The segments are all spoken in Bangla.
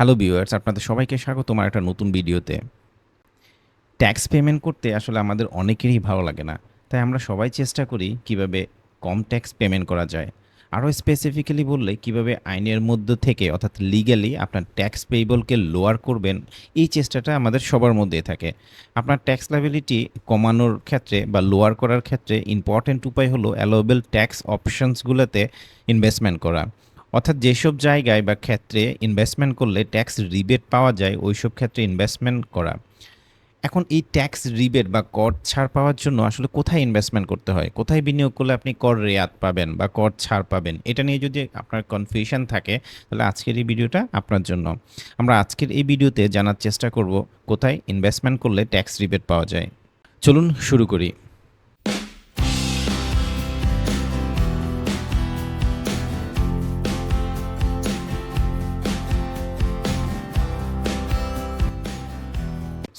হ্যালো ভিউয়ার্স আপনাদের সবাইকে স্বাগত আমার একটা নতুন ভিডিওতে। ট্যাক্স পেমেন্ট করতে আসলে আমাদের অনেকেরই ভালো লাগে না। তাই আমরা সবাই চেষ্টা করি কীভাবে কম ট্যাক্স পেমেন্ট করা যায়। আরও স্পেসিফিক্যালি বললে কীভাবে আইনের মধ্যে থেকে, অর্থাৎ লিগ্যালি আপনার ট্যাক্স পেয়েবলকে লোয়ার করবেন, এই চেষ্টাটা আমাদের সবার মধ্যেই থাকে। আপনার ট্যাক্স লাইবিলিটি কমানোর ক্ষেত্রে বা লোয়ার করার ক্ষেত্রে ইম্পর্ট্যান্ট উপায় হলো অ্যালোয়েবল ট্যাক্স অপশনসগুলোতে ইনভেস্টমেন্ট করা। অর্থাৎ যেসব জায়গায় বা ক্ষেত্রে ইনভেস্টমেন্ট করলে ট্যাক্স রিবেট পাওয়া যায়, ওইসব ক্ষেত্রে ইনভেস্টমেন্ট করা। এখন এই ট্যাক্স রিবেট বা কর ছাড় পাওয়ার জন্য আসলে কোথায় ইনভেস্টমেন্ট করতে হয়? কোথায় বিনিয়োগ করলে আপনি কর রেয়াত পাবেন বা কর ছাড় পাবেন? এটা নিয়ে যদি আপনার কনফিউশন থাকে, তাহলে আজকের এই ভিডিওটা আপনার জন্য। আমরা আজকের এই ভিডিওতে জানার চেষ্টা করব, কোথায় ইনভেস্টমেন্ট করলে ট্যাক্স রিবেট পাওয়া যায়? চলুন শুরু করি।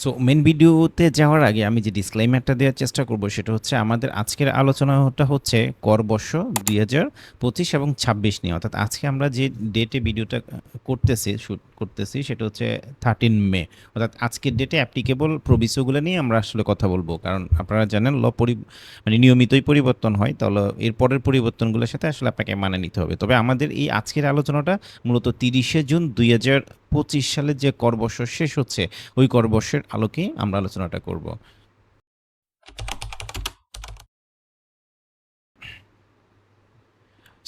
সো মেন ভিডিওতে যাওয়ার আগে আমি যে ডিসক্লাইমারটা দেওয়ার চেষ্টা করব, সেটা হচ্ছে আমাদের আজকের আলোচনাটা হচ্ছে করবর্ষ দুই হাজার পঁচিশ এবং ছাব্বিশ নিয়ে। অর্থাৎ আজকে আমরা যে ডেটে ভিডিওটা করতেছি শ্যুট করতেছি, সেটা হচ্ছে থার্টিন মে। অর্থাৎ আজকের ডেটে অ্যাপ্লিকেবল প্রবিসগুলো নিয়ে আমরা আসলে কথা বলব। কারণ আপনারা জানেন, ল পরি মানে নিয়মিতই পরিবর্তন হয়, তাহলে এর পরের পরিবর্তনগুলোর সাথে আসলে আপনাকে মানে নিতে হবে। তবে আমাদের এই আজকের আলোচনাটা মূলত তিরিশে জুন দুই হাজার পঁচিশ সালে যে করবর্ষ শেষ হচ্ছে ওই করবর্ষের আলোকে আমরা আলোচনাটা করব।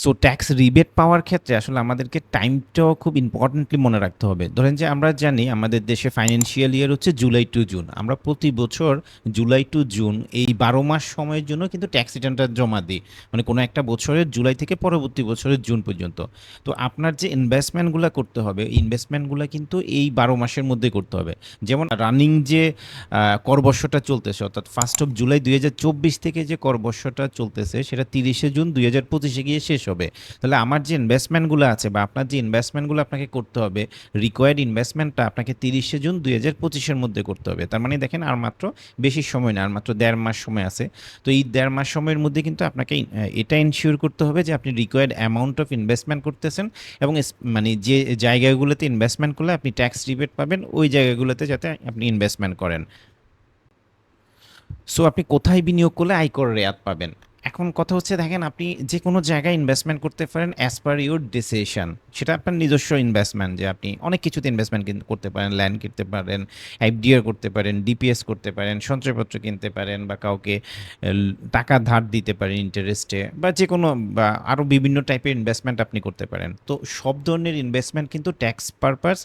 সো ট্যাক্স রিবেট পাওয়ার ক্ষেত্রে আসলে আমাদেরকে টাইমটাও খুব ইম্পর্টেন্টলি মনে রাখতে হবে। ধরেন যে আমরা জানি আমাদের দেশে ফাইন্যান্সিয়াল ইয়ার হচ্ছে জুলাই টু জুন আমরা প্রতি বছর জুলাই টু জুন এই বারো মাস সময়ের জন্য কিন্তু ট্যাক্স রিটার্নটা জমা দিই। মানে কোনো একটা বছরের জুলাই থেকে পরবর্তী বছরের জুন পর্যন্ত। তো আপনার যে ইনভেস্টমেন্টগুলো করতে হবে ইনভেস্টমেন্টগুলো কিন্তু এই বারো মাসের মধ্যে করতে হবে। যেমন রানিং যে করবর্ষটা চলতেছে, অর্থাৎ ফার্স্ট অফ জুলাই দুই হাজার চব্বিশ থেকে যে করবর্ষটা চলতেছে, সেটা তিরিশে জুন দুই গিয়ে শেষ হবে। তাহলে আমার যে ইনভেস্টমেন্টগুলো আছে বা আপনার যে ইনভেস্টমেন্টগুলো আপনাকে করতে হবে রিকোয়ার্ড ইনভেস্টমেন্টটা আপনাকে তিরিশে জুন দুই হাজার পঁচিশের মধ্যে করতে হবে। তার মানে দেখেন আর মাত্র বেশি সময় না, আর মাত্র দেড় মাস সময় আছে। তো এই দেড় মাস সময়ের মধ্যে কিন্তু আপনাকে এটা ইনশিওর করতে হবে যে আপনি রিকোয়ার্ড অ্যামাউন্ট অফ ইনভেস্টমেন্ট করতেছেন এবং মানে যে জায়গাগুলোতে ইনভেস্টমেন্ট করলে আপনি ট্যাক্স রিবেট পাবেন, ওই জায়গাগুলোতে যাতে আপনি ইনভেস্টমেন্ট করেন। সো আপনি কোথায় বিনিয়োগ করলে আয়কর রেয়াত পাবেন? এখন কথা হচ্ছে, দেখেন আপনি যে কোনো জায়গায় ইনভেস্টমেন্ট করতে পারেন অ্যাজ পার ইউর ডিসিশন সেটা আপনার নিজস্ব ইনভেস্টমেন্ট যে আপনি অনেক কিছুতে ইনভেস্টমেন্ট করতে পারেন ল্যান্ড কিনতে পারেন এফডিআর করতে পারেন ডিপিএস করতে পারেন, সঞ্চয়পত্র কিনতে পারেন বা কাউকে টাকা ধার দিতে পারেন ইন্টারেস্টে বা যে কোনো বা আরও বিভিন্ন টাইপের ইনভেস্টমেন্ট আপনি করতে পারেন। তো সব ধরনের ইনভেস্টমেন্ট কিন্তু ট্যাক্স পারপাস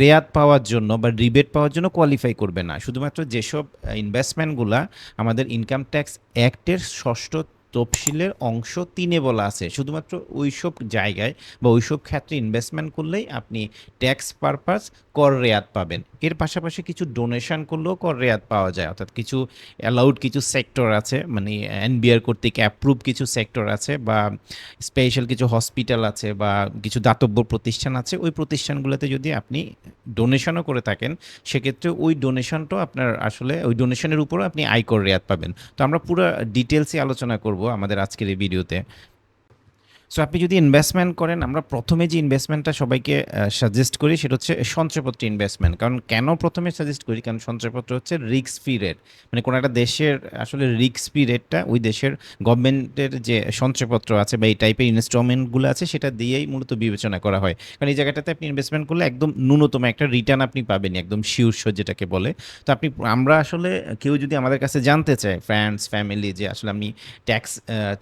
রেয়াত পাওয়ার জন্য বা রিবেট পাওয়ার জন্য কোয়ালিফাই করবে না। শুধুমাত্র যেসব ইনভেস্টমেন্টগুলো আমাদের ইনকাম ট্যাক্স অ্যাক্টের ষষ্ঠ তফসিলের অংশ তিনে বলা আছে। শুধুমাত্র ওইসব জায়গায় বা ওইসব ক্ষেত্রে ইনভেস্টমেন্ট করলেই আপনি ট্যাক্স পারপাস কর রেয়াত পাবেন। এর পাশাপাশি কিছু ডোনেশন করলেও কর রেয়াত পাওয়া যায়। অর্থাৎ কিছু অ্যালাউড কিছু সেক্টর আছে মানে এনবিআর কর্তৃক অ্যাপ্রুভ কিছু সেক্টর আছে বা স্পেশাল কিছু হসপিটাল আছে বা কিছু দাতব্য প্রতিষ্ঠান আছে, ওই প্রতিষ্ঠানগুলোতে যদি আপনি ডোনেশনও করে থাকেন, সেক্ষেত্রে ওই ডোনেশনটাও আপনার আসলে, ওই ডোনেশনের উপরও আপনি আয়কর রেয়াত পাবেন। তো আমরা পুরো ডিটেলসে আলোচনা করব। আমাদের আজকের এই ভিডিওতে। সো আপনি যদি ইনভেস্টমেন্ট করেন, আমরা প্রথমে যে ইনভেস্টমেন্টটা সবাইকে সাজেস্ট করি, সেটা হচ্ছে সঞ্চয়পত্র ইনভেস্টমেন্ট কারণ কেন প্রথমে সাজেস্ট করি? কারণ সঞ্চয়পত্র হচ্ছে রিক্স ফ্রি রেট মানে কোনো একটা দেশের আসলে রিক্স ফ্রি রেটটা ওই দেশের গভর্নমেন্টের যে সঞ্চয়পত্র আছে বা এই টাইপের ইনস্টলমেন্টগুলো আছে, সেটা দিয়েই মূলত বিবেচনা করা হয়। কারণ এই জায়গাটাতে আপনি ইনভেস্টমেন্ট করলে একদম ন্যূনতম একটা রিটার্ন আপনি পাবেন একদম শিওর যেটাকে বলে। তো আপনি, আমরা আসলে কেউ যদি আমাদের কাছে জানতে চায় ফ্রেন্ডস ফ্যামিলি যে আসলে আমি ট্যাক্স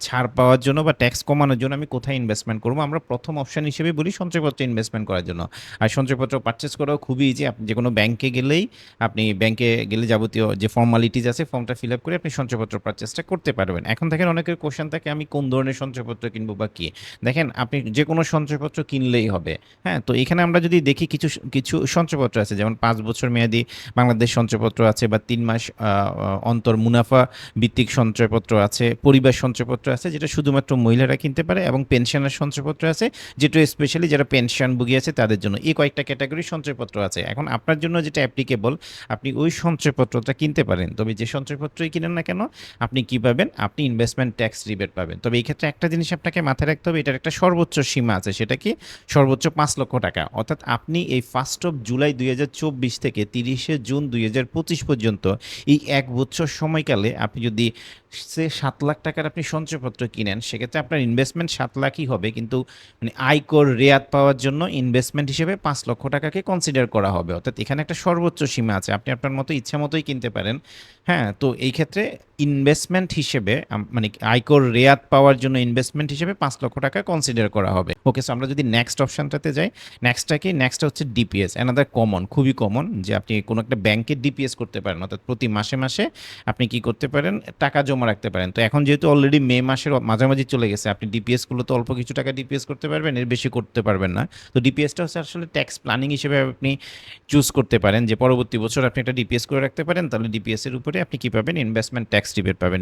ছাড় পাওয়ার জন্য বা ট্যাক্স কমানোর জন্য আমি কোথায় ইনভেস্টমেন্ট করব? আমরা প্রথম অপশন হিসেবে বলি সঞ্চয়পত্রে ইনভেস্টমেন্ট করার জন্য। আর সঞ্চয়পত্র পারচেস করাও খুবই ইজি আপনি যে কোনো ব্যাংকে গেলেই আপনি ব্যাংকে গেলে যাবতীয় যে ফর্মালিটিজ আছে ফর্মটা ফিল আপ করে আপনি সঞ্চয়পত্র পারচেসটা করতে পারবেন। এখন দেখেন অনেকের কোশ্চেন থাকে, আমি কোন ধরনের সঞ্চয়পত্র কিনবো বা কী? দেখেন, আপনি যে কোনো সঞ্চয়পত্র কিনলেই হবে হ্যাঁ? তো এখানে আমরা যদি দেখি কিছু কিছু সঞ্চয়পত্র আছে, যেমন পাঁচ বছর মেয়াদি বাংলাদেশ সঞ্চয়পত্র আছে বা তিন মাস অন্তর মুনাফা ভিত্তিক সঞ্চয়পত্র আছে, পরিবার সঞ্চয়পত্র আছে, যেটা শুধুমাত্র মহিলারা কিনতে পারে এবং পেনশনের সঞ্চয়পত্র আছে, যেটা স্পেশালি যারা পেনশনভোগী আছে তাদের জন্য। এই কয়েকটা ক্যাটাগরি সঞ্চয়পত্র আছে। এখন আপনার জন্য যেটা অ্যাপ্লিকেবল আপনি ওই সঞ্চয়পত্রটা কিনতে পারেন। তবে যে সঞ্চয়পত্রই কিনেন না কেন, আপনি কি পাবেন? আপনি ইনভেস্টমেন্ট ট্যাক্স রিবেট পাবেন। তবে এই ক্ষেত্রে একটা জিনিস আপনাকে মাথায় রাখতে হবে, এটার একটা সর্বোচ্চ সীমা আছে, সেটা কি? সর্বোচ্চ পাঁচ লক্ষ টাকা। অর্থাৎ আপনি এই ফার্স্ট অফ জুলাই দুই হাজার চব্বিশ থেকে তিরিশে জুন দুই হাজার পঁচিশ পর্যন্ত এই এক বছর সময়কালে আপনি যদি সে সাত লাখ টাকার আপনি সঞ্চয়পত্র কিনেন, সেক্ষেত্রে আপনার ইনভেস্টমেন্ট সাত লাখই হবে, কিন্তু মানে আয়কর রেয়াত পাওয়ার জন্য ইনভেস্টমেন্ট হিসেবে পাঁচ লক্ষ টাকাকে কনসিডার করা হবে। অর্থাৎ এখানে একটা সর্বোচ্চ সীমা আছে। আপনি আপনার মতো ইচ্ছা মতোই কিনতে পারেন। হ্যাঁ তো এই ক্ষেত্রে ইনভেস্টমেন্ট হিসেবে মানে আয়কর রেয়াত পাওয়ার জন্য ইনভেস্টমেন্ট হিসেবে পাঁচ লক্ষ টাকা কনসিডার করা হবে। ওকে সো আমরা যদি নেক্সট অপশনটাতে যাই নেক্সটটা কি নেক্সট হচ্ছে ডিপিএস অ্যানাদার কমন খুবই কমন যে আপনি কোনো একটা ব্যাংকে ডিপিএস করতে পারেন, অর্থাৎ প্রতি মাসে মাসে আপনি কি করতে পারেন? টাকা জমা রাখতে পারেন। তো এখন যেহেতু অলরেডি মে মাসের মাঝামাঝি চলে গেছে, আপনি ডিপিএসগুলো তো অল্প কিছু টাকা ডিপিএস করতে পারবেন, এর বেশি করতে পারবেন না। তো ডিপিএসটা হচ্ছে আসলে ট্যাক্স প্ল্যানিং হিসেবে আপনি চুজ করতে পারেন যে পরবর্তী বছর আপনি একটা ডিপিএস করে রাখতে পারেন, তাহলে ডিপিএস এর উপরে আপনি কি পাবেন? ইনভেস্টমেন্ট ট্যাক্স রিবেট পাবেন।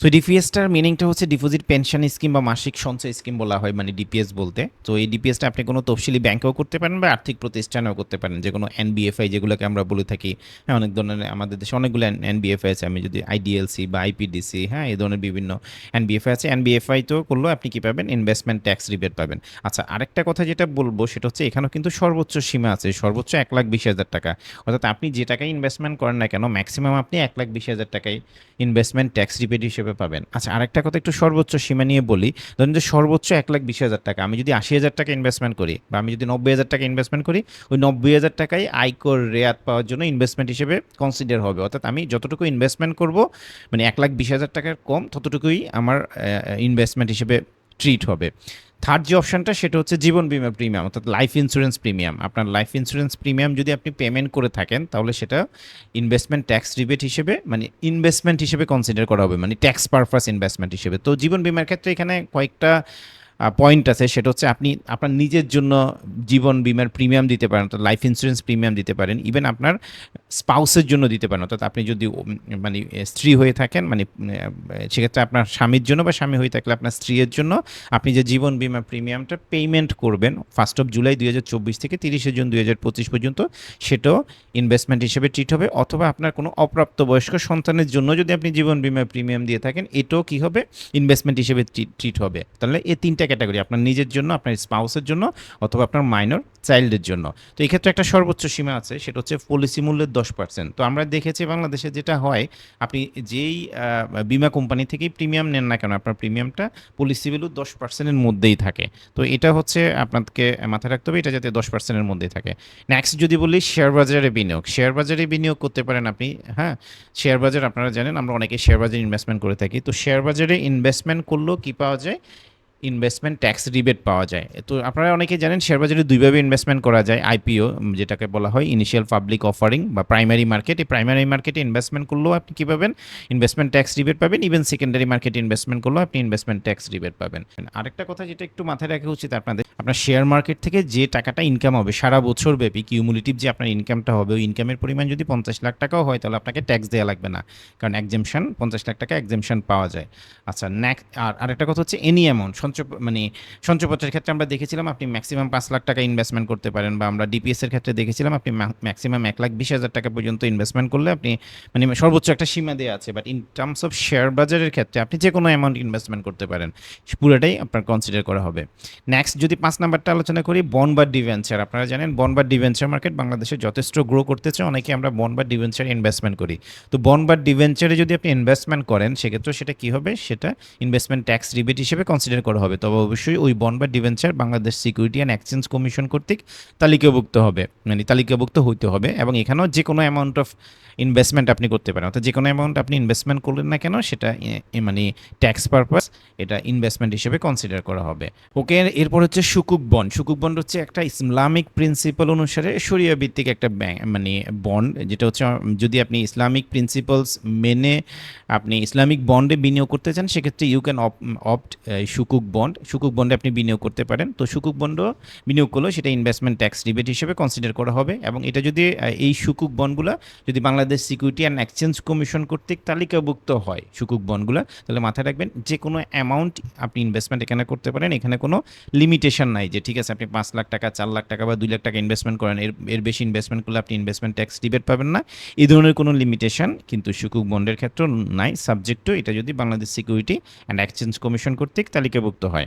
তো ডিপিএসটার মিনিংটা হচ্ছে ডিপোজিট পেনশন স্কিম বা মাসিক সঞ্চয় স্কিম বলা হয় মানে ডিপিএস বলতে। তো এই ডিপিএসটা আপনি কোনো তফসিলি ব্যাংকেও করতে পারেন বা আর্থিক প্রতিষ্ঠানেও করতে পারেন। যে কোনো এনবিএফআই যেগুলোকে আমরা বলে থাকি হ্যাঁ অনেক ধরনের আমাদের দেশে অনেকগুলো এনবিএফআই আছে। আমি যদি আইডিএলসি বা আইপিডিসি হ্যাঁ এই ধরনের বিভিন্ন এনবিএফআই আছে। এনবিএফআই তো করলেও আপনি কী পাবেন? ইনভেস্টমেন্ট ট্যাক্স রিবেট পাবেন। আচ্ছা আরেকটা কথা যেটা বলব সেটা হচ্ছে এখানেও কিন্তু সর্বোচ্চ সীমা আছে, সর্বোচ্চ এক লাখ বিশ হাজার টাকা। অর্থাৎ আপনি যে টাকায় ইনভেস্টমেন্ট করেন না কেন ম্যাক্সিমাম আপনি এক লাখ বিশ হাজার টাকায় ইনভেস্টমেন্ট ট্যাক্স রিবেট হিসেবে পাবেন। আচ্ছা আরেকটা কথা একটু সর্বোচ্চ সীমা নিয়ে বলি। ধরুন যে সর্বোচ্চ এক লাখ বিশ হাজার টাকা, আমি যদি আশি হাজার টাকা ইনভেস্টমেন্ট করি বা আমি যদি নব্বই হাজার টাকা ইনভেস্টমেন্ট করি, ওই নব্বই হাজার টাকাই আয়কর রেয়াত পাওয়ার জন্য ইনভেস্টমেন্ট হিসেবে কনসিডার হবে। অর্থাৎ আমি যতটুকু ইনভেস্টমেন্ট করব মানে এক লাখ বিশ হাজার টাকার কম, ততটুকুই আমার ইনভেস্টমেন্ট হিসেবে ট্রিট হবে। থার্ড যে অপশনটা সেটা হচ্ছে জীবন বীমা প্রিমিয়াম অর্থাৎ লাইফ ইন্স্যুরেন্স প্রিমিয়াম আপনার লাইফ ইন্স্যুরেন্স প্রিমিয়াম যদি আপনি পেমেন্ট করে থাকেন, তাহলে সেটা ইনভেস্টমেন্ট ট্যাক্স রিবেট হিসেবে মানে ইনভেস্টমেন্ট হিসেবে কনসিডার করা হবে মানে ট্যাক্স পারপাস ইনভেস্টমেন্ট হিসেবে। তো জীবন বিমার ক্ষেত্রে এখানে কয়েকটা পয়েন্ট আছে, সেটা হচ্ছে আপনি, আপনার নিজের জন্য জীবন বিমার প্রিমিয়াম দিতে পারেন, অর্থাৎ লাইফ ইন্স্যুরেন্স প্রিমিয়াম দিতে পারেন। ইভেন আপনার স্পাউসের জন্য দিতে পারেন। অর্থাৎ আপনি যদি মানে স্ত্রী হয়ে থাকেন মানে সেক্ষেত্রে আপনার স্বামীর জন্য বা স্বামী হয়ে থাকলে আপনার স্ত্রীর জন্য আপনি যে জীবন বিমা প্রিমিয়ামটা পেমেন্ট করবেন ফার্স্ট অফ জুলাই দুই হাজার চব্বিশ থেকে তিরিশে জুন দুই হাজার পঁচিশ পর্যন্ত, সেটাও ইনভেস্টমেন্ট হিসেবে ট্রিট হবে। অথবা আপনার কোনো অপ্রাপ্তবয়স্ক সন্তানের জন্য যদি আপনি জীবন বিমা প্রিমিয়াম দিয়ে থাকেন, এটাও কি হবে? ইনভেস্টমেন্ট হিসেবে ট্রিট হবে। তাহলে এই তিনটা ক্যাটাগরি আপনার নিজের জন্য, আপনার স্পাউসের জন্য, অথবা আপনার মাইনর চাইল্ডের জন্য। তো এক্ষেত্রে একটা সর্বোচ্চ সীমা আছে, সেটা হচ্ছে পলিসি মূল্যের দশ পার্সেন্ট। তো আমরা দেখেছি বাংলাদেশে যেটা হয়, আপনি যেই বিমা কোম্পানি থেকেই প্রিমিয়াম নেন না কেন, আপনার প্রিমিয়ামটা পলিসি ভ্যালু দশ পার্সেন্টের মধ্যেই থাকে। তো এটা হচ্ছে আপনাকে মাথায় রাখতে হবে, এটা যাতে দশ পার্সেন্টের মধ্যেই থাকে। নেক্সট যদি বলি শেয়ার বাজারে বিনিয়োগ। শেয়ার বাজারে বিনিয়োগ করতে পারেন আপনি হ্যাঁ? শেয়ার বাজার আপনারা জানেন, আমরা অনেকে শেয়ার বাজারে ইনভেস্টমেন্ট করে থাকি। তো শেয়ার বাজারে ইনভেস্টমেন্ট করলেও কী পাওয়া যায়? ইনভেস্টমেন্ট ট্যাক্স রিবেট পাওয়া যায়। তো আপনারা অনেকে জানেন শেয়ার বাজারে দুইভাবে ইনভেস্টমেন্ট করা যায় আইপিও যেটাকে বলা হয় ইনিশিয়াল পাবলিক অফারিং বা প্রাইমারি মার্কেট এই প্রাইমারি মার্কেটে ইনভেস্টমেন্ট করলেও আপনি কী পাবেন? ইনভেস্টমেন্ট ট্যাক্স রিবেট পাবেন ইভেন সেকেন্ডারি মার্কেটে ইনভেস্টমেন্ট করলেও আপনি ইনভেস্টমেন্ট ট্যাক্স রিবেট পাবেন। আরেকটা কথা যেটা একটু মাথায় রাখা উচিত আপনাদের, আপনার শেয়ার মার্কেট থেকে যে টাকাটা ইনকাম হবে, সারা বছর ব্যাপী কিউমুলেটিভ যে আপনার ইনকামটা হবে, ওই ইনকামের পরিমাণ যদি পঞ্চাশ লাখ টাকাও হয়, তাহলে আপনাকে ট্যাক্স দেওয়া লাগবে না। কারণ এক্সেমশন পঞ্চাশ লাখ টাকা এক্সেমশন পাওয়া যায়। আচ্ছা নেক্সট আর আরেকটা কথা হচ্ছে এনি অ্যামাউন্ট সঞ্চয় মানে সঞ্চয়পত্রের ক্ষেত্রে আমরা দেখেছিলাম আপনি ম্যাক্সিমাম পাঁচ লাখ টাকা ইনভেস্টমেন্ট করতে পারেন বা আমরা ডিপিএস এর ক্ষেত্রে দেখেছিলাম আপনি ম্যাক্সিমাম এক লাখ বিশ হাজার টাকা পর্যন্ত ইনভেস্টমেন্ট করলে আপনি মানে সর্বোচ্চ একটা সীমা দেওয়া আছে। But in terms of share বাজারের ক্ষেত্রে আপনি যে কোনো অ্যামাউন্ট ইনভেস্টমেন্ট করতে পারেন। পুরোটাই আপনার কনসিডার করা হবে। নেক্সট যদি পাঁচ নাম্বারটা আলোচনা করি বন বা ডিভেঞ্চার আপনারা জানেন বন বা ডিভেঞ্চার মার্কেট বাংলাদেশে যথেষ্ট গ্রো করতেছে। অনেকে আমরা বন বা ডিভেঞ্চার ইনভেস্টমেন্ট করি। তো বন বা ডিভেঞ্চারে যদি আপনি ইনভেস্টমেন্ট করেন, সেক্ষেত্রে সেটা কি হবে? সেটা ইনভেস্টমেন্ট ট্যাক্স রিবেট হিসেবে কনসিডার করা হবে। তবে অবশ্যই ওই বন বা debenture Bangladesh security and exchange commission কর্তৃক তালিকাভুক্ত হবে। মানে তালিকাভুক্ত হইতে হবে এবং এখানেও যে কোনো অ্যামাউন্ট অফ ইনভেস্টমেন্ট আপনি করতে পারেন। অর্থাৎ যে কোনো অ্যামাউন্ট আপনি ইনভেস্টমেন্ট করলেন না কেন, সেটা মানে ট্যাক্স পারপাস এটা ইনভেস্টমেন্ট হিসেবে কনসিডার করা হবে। ওকে, এরপর হচ্ছে সুকুক বন্ড সুকুক বন্ড হচ্ছে একটা ইসলামিক প্রিন্সিপাল অনুসারে শরিয়া ভিত্তিক একটা মানে বন্ড যেটা হচ্ছে, যদি আপনি ইসলামিক প্রিন্সিপালস মেনে আপনি ইসলামিক বন্ডে বিনিয়োগ করতে চান, সেক্ষেত্রে ইউ ক্যান অপ অপ্ট সুকুক বন্ড, সুকুক বন্ডে আপনি বিনিয়োগ করতে পারেন। তো সুকুক বন্ড বিনিয়োগ করলেও সেটা ইনভেস্টমেন্ট ট্যাক্স রিবেট হিসেবে কনসিডার করা হবে এবং এটা যদি এই সুকুক বন্ডগুলো যদি Bangladesh security and exchange commission কর্তৃক তালিকাভুক্ত হয়, সুকুক বন্ডগুলো, তাহলে মাথায় রাখবেন যে কোনো অ্যামাউন্ট আপনি ইনভেস্টমেন্ট এখানে করতে পারেন। এখানে কোনো লিমিটেশন নাই যে ঠিক আছে, আপনি পাঁচ লাখ টাকা, চার লাখ টাকা বা দুই লাখ টাকা ইনভেস্টমেন্ট করেন। এর এর বেশি ইনভেস্টমেন্ট করলে আপনি ইনভেস্টমেন্ট ট্যাক্স রিবেট পাবেন না। এই ধরনের কোনো লিমিটেশন কিন্তু সুকুক বন্ডের ক্ষেত্রে নাই। সাবজেক্ট এটা যদি Bangladesh security and exchange commission কর্তৃক তালিকাভুক্ত হয়।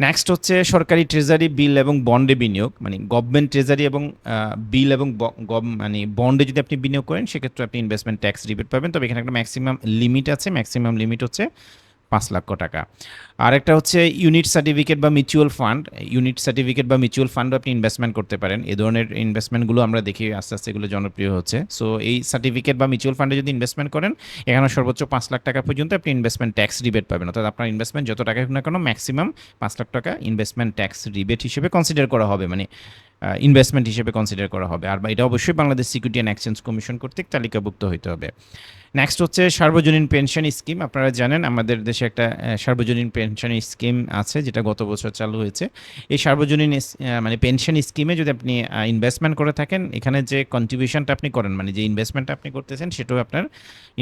নেক্সট হচ্ছে সরকারি ট্রেজারি বিল এবং বন্ডে বিনিয়োগ। মানে গভর্নমেন্ট ট্রেজারি এবং বিল এবং মানে বন্ডে যদি আপনি বিনিয়োগ করেন, সেক্ষেত্রে আপনি ইনভেস্টমেন্ট ট্যাক্স রিবেট পাবেন। তবে এখানে একটা ম্যাক্সিমাম লিমিট আছে। ম্যাক্সিমাম লিমিট হচ্ছে পাঁচ লক্ষ টাকা। আরেকটা হচ্ছে ইউনিট সার্টিফিকেট বা মিউচুয়াল ফান্ড ইউনিট সার্টিফিকেট বা মিউচুয়াল ফান্ডও আপনি ইনভেস্টমেন্ট করতে পারেন। এই ধরনের ইনভেস্টমেন্টগুলো আমরা দেখি, আস্তে আস্তে এগুলো জনপ্রিয় হচ্ছে। সো এই সার্টিফিকেট বা মিউচুয়াল ফান্ডে যদি ইনভেস্টমেন্ট করেন, এখানে সর্বোচ্চ পাঁচ লাখ টাকা পর্যন্ত আপনি ইনভেস্টমেন্ট ট্যাক্স রিবেট পাবেন। অর্থাৎ আপনার ইনভেস্টমেন্ট যত টাকা হোক না কেন ম্যাক্সিমাম পাঁচ লাখ টাকা ইনভেস্টমেন্ট ট্যাক্স রিবেট হিসেবে কনসিডার করা হবে। মানে ইনভেস্টমেন্ট হিসেবে কনসিডার করা হবে। আর এটা অবশ্যই Bangladesh security and exchange commission কর্তৃক তালিকাভুক্ত হইতে হবে। নেক্সট হচ্ছে সার্বজনীন পেনশন স্কিম আপনারা জানেন, আমাদের দেশে একটা সার্বজনীন পেনশন স্কিম আছে, যেটা গত বছর চালু হয়েছে। এই সার্বজনীন মানে পেনশন স্কিমে যদি আপনি ইনভেস্টমেন্ট করে থাকেন, এখানে যে কন্ট্রিবিউশনটা আপনি করেন মানে যে ইনভেস্টমেন্টটা আপনি করতেছেন, সেটাও আপনার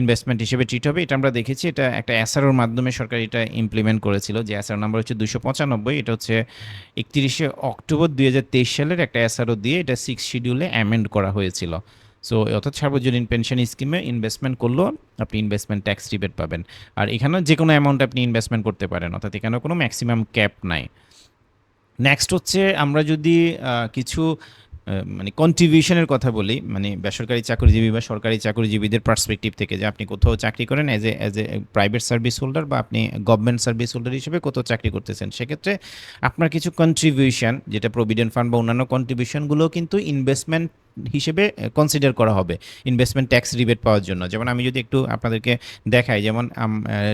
ইনভেস্টমেন্ট হিসেবে ট্রিট হবে। এটা আমরা দেখেছি, এটা একটা এসআরওর মাধ্যমে সরকার এটা ইমপ্লিমেন্ট করেছিল। যে এসআর নাম্বার হচ্ছে দুশো পঁচানব্বই, এটা হচ্ছে একত্রিশে অক্টোবর দুই হাজার তেইশ সালের একটা এসআরও দিয়ে এটা সিক্স শিডিউলে অ্যামেন্ড করা হয়েছিল। সো অর্থাৎ সার্বজনীন পেনশন স্কিমে ইনভেস্টমেন্ট করলেও আপনি ইনভেস্টমেন্ট ট্যাক্স রিবেট পাবেন। আর এখানে যে কোনো অ্যামাউন্ট আপনি ইনভেস্টমেন্ট করতে পারেন, অর্থাৎ এখানে কোনো ম্যাক্সিমাম ক্যাপ নাই। নেক্সট হচ্ছে আমরা যদি কিছু মানে কন্ট্রিবিউশনের কথা বলি মানে বেসরকারি চাকরিজীবী বা সরকারি চাকরিজীবীদের পার্সপেক্টিভ থেকে যে আপনি কোথাও চাকরি করেন as a as a private service holder বা আপনি গভর্নমেন্ট সার্ভিস হোল্ডার হিসেবে কোথাও চাকরি করতেছেন। সেক্ষেত্রে আপনার কিছু কন্ট্রিবিউশন যেটা প্রভিডেন্ট ফান্ড বা অন্যান্য কন্ট্রিবিউশনগুলো কিন্তু ইনভেস্টমেন্ট হিসেবে কনসিডার করা হবে ইনভেস্টমেন্ট ট্যাক্স রিবেট পাওয়ার জন্য। যেমন আমি যদি একটু আপনাদেরকে দেখাই, যেমন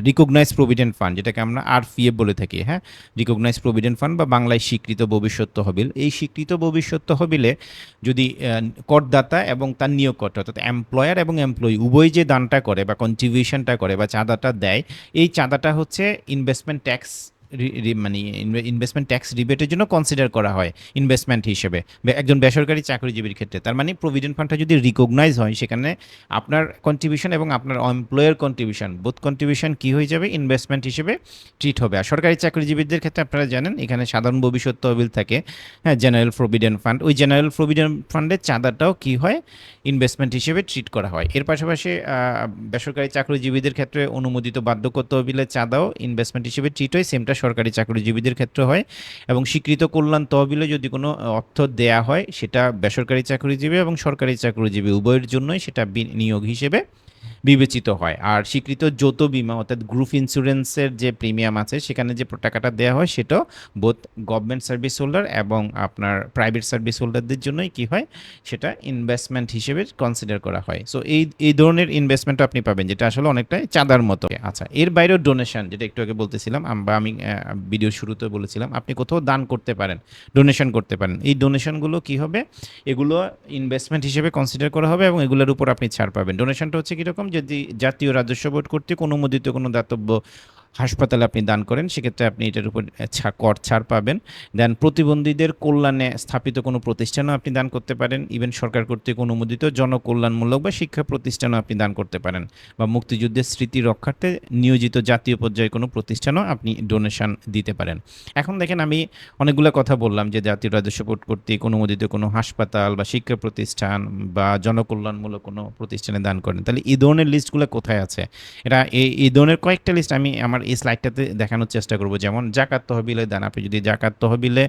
রিকগনাইজ প্রভিডেন্ট ফান্ড যেটাকে আমরা আর বলে থাকি হ্যাঁ? রিকগনাইজ প্রভিডেন্ট ফান্ড বা বাংলায় স্বীকৃত ভবিষ্যৎ তহবিল। এই স্বীকৃত ভবিষ্যৎ তহবিলে যদি করদাতা এবং তার নিয়োগকর্তা, অর্থাৎ এমপ্লয়ার এবং এমপ্লয়ি উভয় যে দানটা করে বা কন্ট্রিবিউশনটা করে বা চাঁদাটা দেয়, এই চাঁদাটা হচ্ছে ইনভেস্টমেন্ট ট্যাক্স মানে ইনভেস্টমেন্ট ট্যাক্স রিবেটের জন্য কনসিডার করা হয় ইনভেস্টমেন্ট হিসেবে একজন বেসরকারি চাকরিজীবীর ক্ষেত্রে। তার মানে প্রভিডেন্ট ফান্ডটা যদি রিকগনাইজ হয়, সেখানে আপনার কন্ট্রিবিউশন এবং আপনার এমপ্লয়ের কন্ট্রিবিউশন বোথ কন্ট্রিবিউশন কি হয়ে যাবে? ইনভেস্টমেন্ট হিসেবে ট্রিট হবে। আর সরকারি চাকরিজীবীদের ক্ষেত্রে আপনারা জানেন, এখানে সাধারণ ভবিষ্যৎ তহবিল থাকে হ্যাঁ জেনারেল প্রভিডেন্ট ফান্ড ওই জেনারেল প্রভিডেন্ট ফান্ডের চাঁদাটাও কি হয়? ইনভেস্টমেন্ট হিসেবে ট্রিট করা হয়। এর পাশাপাশি বেসরকারি চাকরিজীবীদের ক্ষেত্রে অনুমোদিত বার্ধক্য তহবিলের চাঁদাও ইনভেস্টমেন্ট হিসেবে ট্রিট হয়। সেমটা সরকারি চাকরিজীবীদের ক্ষেত্রে হয় এবং স্বীকৃত কল্যাণ তহবিলে যদি কোনো অর্থ দেয়া হয়, সেটা বেসরকারি চাকরিজীবী এবং সরকারি চাকরিজীবী উভয়ের জন্যই সেটা বিনিয়োগ হিসেবে বিবেচিত হয়। আর স্বীকৃত যৌথ বিমা অর্থাৎ গ্রুপ ইন্স্যুরেন্সের যে প্রিমিয়াম আছে, সেখানে যে টাকাটা দেওয়া হয় সেটাও বোথ গভর্নমেন্ট সার্ভিস হোল্ডার এবং আপনার প্রাইভেট সার্ভিস হোল্ডারদের জন্যই কি হয়, সেটা ইনভেস্টমেন্ট হিসেবে কনসিডার করা হয়। সো এই এই ধরনের ইনভেস্টমেন্ট আপনি পাবেন, যেটা আসলে অনেকটাই চাঁদার মতো। আচ্ছা এর বাইরেও ডোনেশন যেটা একটু আগে বলতেছিলাম বা আমি ভিডিওর শুরুতে বলেছিলাম, আপনি কোথাও দান করতে পারেন ডোনেশন করতে পারেন। এই ডোনেশনগুলো কি হবে? এগুলো ইনভেস্টমেন্ট হিসেবে কনসিডার করা হবে এবং এগুলোর উপর আপনি ছাড় পাবেন। ডোনেশনটা হচ্ছে কীরকম? যদি জাতীয় রাজস্ব বোর্ড কর্তৃক অনুমোদিত কোনো দাতব্য হাসপাতালে আপনি দান করেন, সেক্ষেত্রে আপনি এটার উপর কর ছাড় পাবেন। দেন প্রতিবন্ধীদের কল্যাণে স্থাপিত কোনো প্রতিষ্ঠানও আপনি দান করতে পারেন। ইভেন সরকার কর্তৃক অনুমোদিত জনকল্যাণমূলক বা শিক্ষা প্রতিষ্ঠানও আপনি দান করতে পারেন বা মুক্তিযুদ্ধের স্মৃতি রক্ষার্থে নিয়োজিত জাতীয় পর্যায়ে কোনো প্রতিষ্ঠানও আপনি ডোনেশন দিতে পারেন। এখন দেখেন আমি অনেকগুলো কথা বললাম যে জাতীয় রাজস্ব বোর্ড কর্তৃক অনুমোদিত কোনো হাসপাতাল বা শিক্ষা প্রতিষ্ঠান বা জনকল্যাণমূলক কোনো প্রতিষ্ঠানে দান করেন। তাহলে এই ধরনের লিস্টগুলো কোথায় আছে? এটা এই ধরনের কয়েকটা লিস্ট আমি আমার এই স্লাইডটাতে দেখানোর চেষ্টা করব। যেমন জাকাত তহবিলে দেন। আপনি যদি জাকাত তহবিলে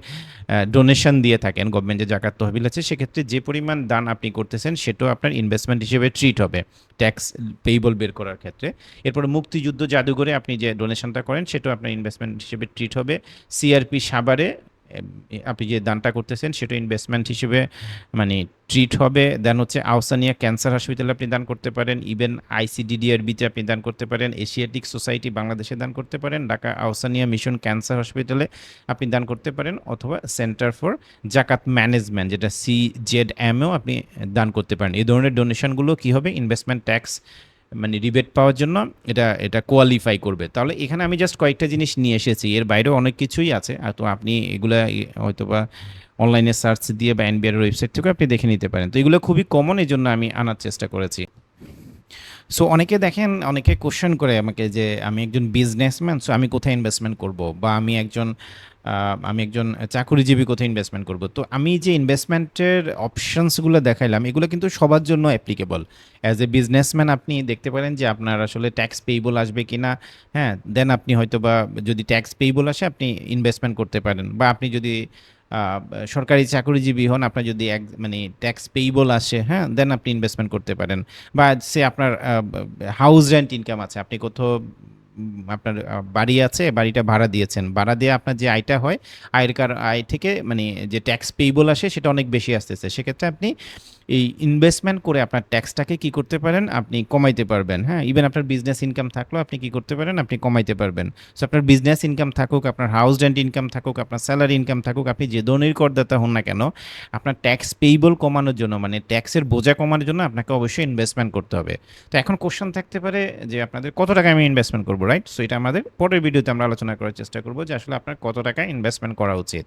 ডোনেশন দিয়ে থাকেন গভর্নমেন্টের জাকাত তহবিল আছে সেক্ষেত্রে যে পরিমাণ দান আপনি করতেছেন সেটাও আপনার ইনভেস্টমেন্ট হিসেবে ট্রিট হবে ট্যাক্স পেইবল বের করার ক্ষেত্রে। এরপরে মুক্তিযুদ্ধ জাদুঘরে আপনি যে ডোনেশনটা করেন সেটাও আপনার ইনভেস্টমেন্ট হিসেবে ট্রিট হবে। সিআরপি এম, আপনি যে দানটা করতেছেন, সেটা ইনভেস্টমেন্ট হিসেবে মানে ট্রিট হবে। দেন হচ্ছে আউসানিয়া ক্যান্সার হসপিটালে আপনি দান করতে পারেন। ইভেন আইসিডিডিআরবিতে আপনি দান করতে পারেন। এশিয়াটিক সোসাইটি বাংলাদেশে দান করতে পারেন। ঢাকা আউসানিয়া মিশন ক্যান্সার হসপিটালে আপনি দান করতে পারেন। অথবা সেন্টার ফর জাকাত ম্যানেজমেন্ট যেটা সি জেড এমও আপনি দান করতে পারেন। এই ধরনের ডোনেশনগুলো কী হবে? ইনভেস্টমেন্ট ট্যাক্স মানে রিবেট পাওয়ার জন্য এটা এটা কোয়ালিফাই করবে। তাহলে এখানে আমি জাস্ট কয়েকটা জিনিস নিয়ে এসেছি। এর বাইরেও অনেক কিছুই আছে। আর তো আপনি এগুলো হয়তো বা অনলাইনে সার্চ দিয়ে বা এনবিআর ওয়েবসাইট থেকে আপনি দেখে নিতে পারেন। তো এগুলো খুবই কমন এই জন্য আমি আনার চেষ্টা করেছি। সো অনেকে দেখেন, অনেকে কোশ্চেন করে আমাকে যে, আমি একজন বিজনেসম্যান সো আমি কোথায় ইনভেস্টমেন্ট করব? বা, আমি একজন আমি একজন চাকুরিজীবী কোথায় ইনভেস্টমেন্ট করব? তো আমি যে ইনভেস্টমেন্টের অপশনসগুলো দেখাইলাম, এগুলো কিন্তু সবার জন্য অ্যাপ্লিকেবল অ্যাজ এ বিজনেসম্যান আপনি দেখতে পারেন যে, আপনার আসলে ট্যাক্স পেইবল আসবে কি না হ্যাঁ দেন আপনি হয়তো বা যদি ট্যাক্স পেইবল আসে, আপনি ইনভেস্টমেন্ট করতে পারেন। বা, আপনি যদি সরকারি চাকরিজীবী হন, আপনার যদি এক মানে ট্যাক্স পেইবল আসে হ্যাঁ দেন আপনি ইনভেস্টমেন্ট করতে পারেন। বা সে আপনার হাউস রেন্ট ইনকাম আছে, আপনি কোথাও আপনার বাড়ি আছে, বাড়িটা ভাড়া দিয়েছেন। ভাড়া দিয়ে আপনার যে আয়টা হয়, আয়ের কার আয় থেকে মানে যে ট্যাক্স পেইবল আসে, সেটা অনেক বেশি আসতেছে। সেক্ষেত্রে আপনি এই ইনভেস্টমেন্ট করে আপনার ট্যাক্সটাকে কি করতে পারেন? আপনি কমাইতে পারবেন হ্যাঁ? ইভেন আপনার বিজনেস ইনকাম থাকলেও আপনি কি করতে পারেন? আপনি কমাইতে পারবেন। সো আপনার বিজনেস ইনকাম থাকুক, আপনার হাউস রেন্ট ইনকাম থাকুক, আপনার স্যালারি ইনকাম থাকুক, আপনি যে ধরনের করদাতা হন না কেন, আপনার ট্যাক্স পেইবল কমানোর জন্য মানে ট্যাক্সের বোঝা কমানোর জন্য আপনাকে অবশ্যই ইনভেস্টমেন্ট করতে হবে। তো এখন কোশ্চেন থাকতে পারে যে আপনাদের কত টাকা আমি ইনভেস্টমেন্ট করব রাইট সো এটা আমাদের পরের ভিডিওতে আমরা আলোচনা করার চেষ্টা করব যে আসলে আপনার কত টাকা ইনভেস্টমেন্ট করা উচিত।